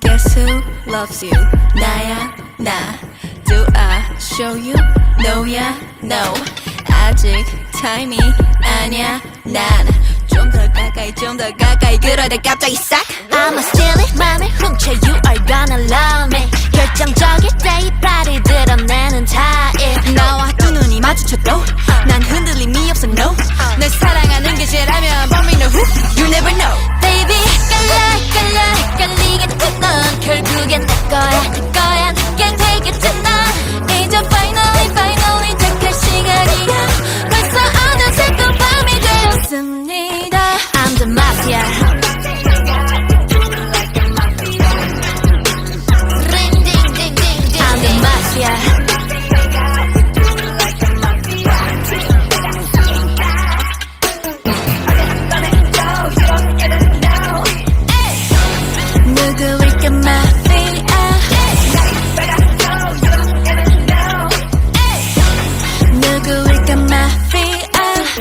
Guess who loves you? 나야 나. Do I show you? No야 no. 아직 타임이 아니야 난. 좀 더 가까이 좀 더 가까이 그러다 갑자기 싹. I'ma steal it 맘을 훔쳐 You are gonna love me 결정적일 때이 발을 드러내는 타입 나와 두 눈이 마주쳐도 결국엔 내 거야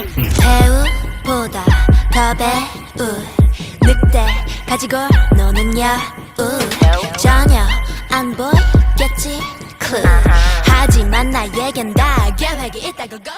배우보다 더 배우 늑대 가지고 노는 여우. 전혀 안 보이겠지 하지만 나에겐 다 계획이 있다고 go